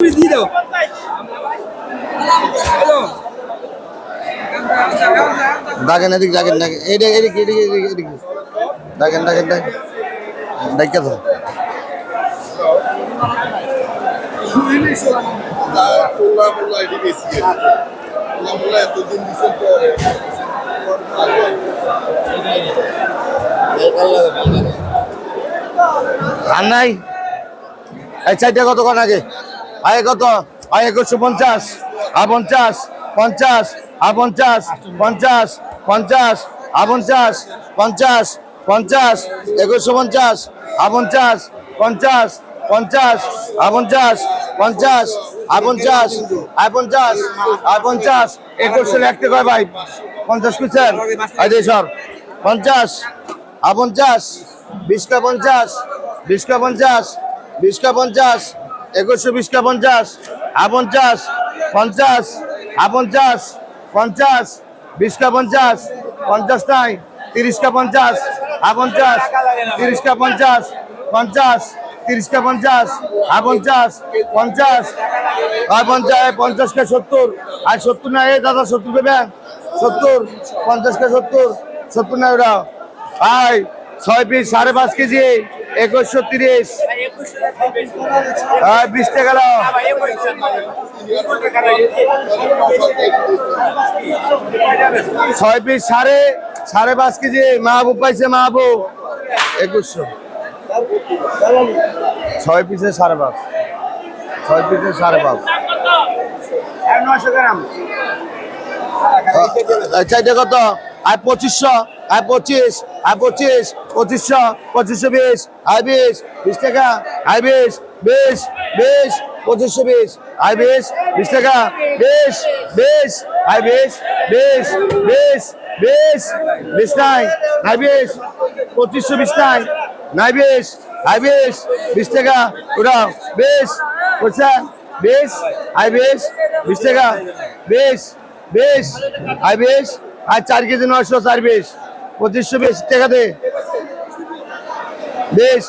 দিয়ে দাও এদিক ডাকেন এদিকে এদিকে এদিকে এদিকে এদিকে ডাকেন ডাকেন ডাকেন আর নাই? এই চারটা কত কোন আগে? আগে কত? আগে একুশশো পঞ্চাশ। আর পঞ্চাশ পঞ্চাশ আর পঞ্চাশ পঞ্চাশ পঞ্চাশ আর পঞ্চাশ পঞ্চাশ পঞ্চাশ, একুশশো পঞ্চাশ আর পঞ্চাশ পঞ্চাশ পঞ্চাশ আর পঞ্চাশ পঞ্চাশ আর পঞ্চাশ আর পঞ্চাশ আর পঞ্চাশ, একুশশো লাগতে কয় ভাই। পঞ্চাশ কুচেন আজ সর। পঞ্চাশ আর পঞ্চাশ বিশটা পঞ্চাশ বিশটা পঞ্চাশ বিশটা পঞ্চাশ একুশশো বিশটা পঞ্চাশ আপঞ্চাশ পঞ্চাশ আপঞ্চাশ পঞ্চাশ বিশটা পঞ্চাশ পঞ্চাশ নাই তিরিশটা পঞ্চাশ আপঞ্চাশ তিরিশটা পঞ্চাশ পঞ্চাশ তিরিশটা পঞ্চাশ আপঞ্চাশ পঞ্চাশ আর পঞ্চাশ পঞ্চাশকে সত্তর আর সত্তর না, এ দাদা সত্তর দেবেন, সত্তর পঞ্চাশকে সত্তর সত্তর না ওরা আয় ছয় পিস সাড়ে পাঁচ কেজি একুশশো তিরিশ। আয় বিশ টাকা দাও ছয় পিস সাড়ে সাড়ে পাঁচ কেজি। মাহবুব পাইছে মাহবুব। একুশশো। ছয় পিসে সাড়ে পাঁচ। ছয় পিসে সাড়ে পাঁচ। নশো গ্রাম। চারটে কত? আয় পঁচিশশো, আয় পঁচিশ আয় পঁচিশ, পঁচিশশো পঁচিশশো বিশ, আয় বিশ বিশ টাকা, আয় বিশ বিশ বিশ, পঁচিশশো বিশ, আয় বিশ বিশ টাকা, বিশ বিশ, আয় বিশ বিশ বিশ বিশ বিশ নাই, আয় বিশ, পঁচিশশো বিশ নাই নাই বিশ, আয় বিশ বিশ টাকা ওটা বিশ বুঝছেন বিশ, আয় বিশ বিশ টাকা, বিশ বিশ, আয় বিশ আর চার কেজি নয়শো চার বিশ। পঁচিশশো বিশ, টাকা দে। বেশ।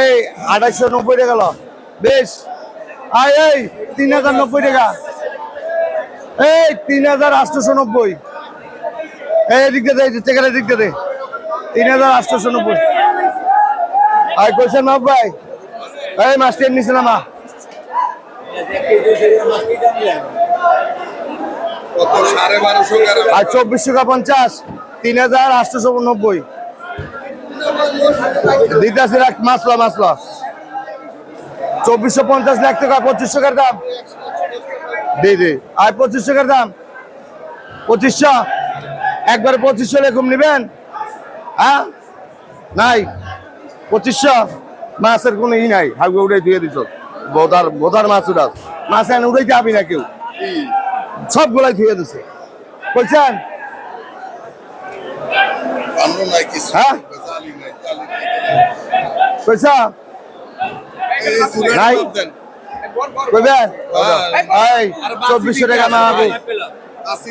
এই, আঠাশশো নব্বই টাকা লো। বেশ। আয়, এই, তিন হাজার নব্বই টাকা। এই, তিন হাজার আটশোশো নব্বই। এই, এদিক দে টাকাটা এদিক দে। তিন হাজার আটশোশো নব্বই। আর কইছেন মাপ ভাই। এই মাছটি নিচে নামা কত সাড়ে বারোশো গ্রাম আর চব্বিশশো কা পঞ্চাশ তিন হাজার আটশোশো নব্বই। দিতেছি রাখ মাসলা মাসলা চব্বিশশো পঞ্চাশ লাখ টাকা পঁচিশশো টাকার দাম। দে দে। আর পঁচিশশো টাকার দাম। পঁচিশশো। একবারে পঁচিশশো লেখুম নেবেন? হ্যাঁ? নাই। পঁচিশশো। মাছের কোনো ই নাই। হাগুয়ে উড়ে দিয়ে দিছ। বোধার বোধার মাছ উড়াস। মাছ এনে উড়াইতে যাবি না কেউ। সবগুলাই ধুয়ে দিছে। বলছেন? ভালো নাই কিছু হ্যাঁ? জালি নাই জালি পয়সা এই সুরের নাই। বাদ দেন কইবেন হ্যাঁ। এই চব্বিশশো টাকা না হবে আশি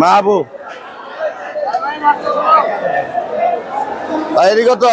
মাহবুব। এদিকে কত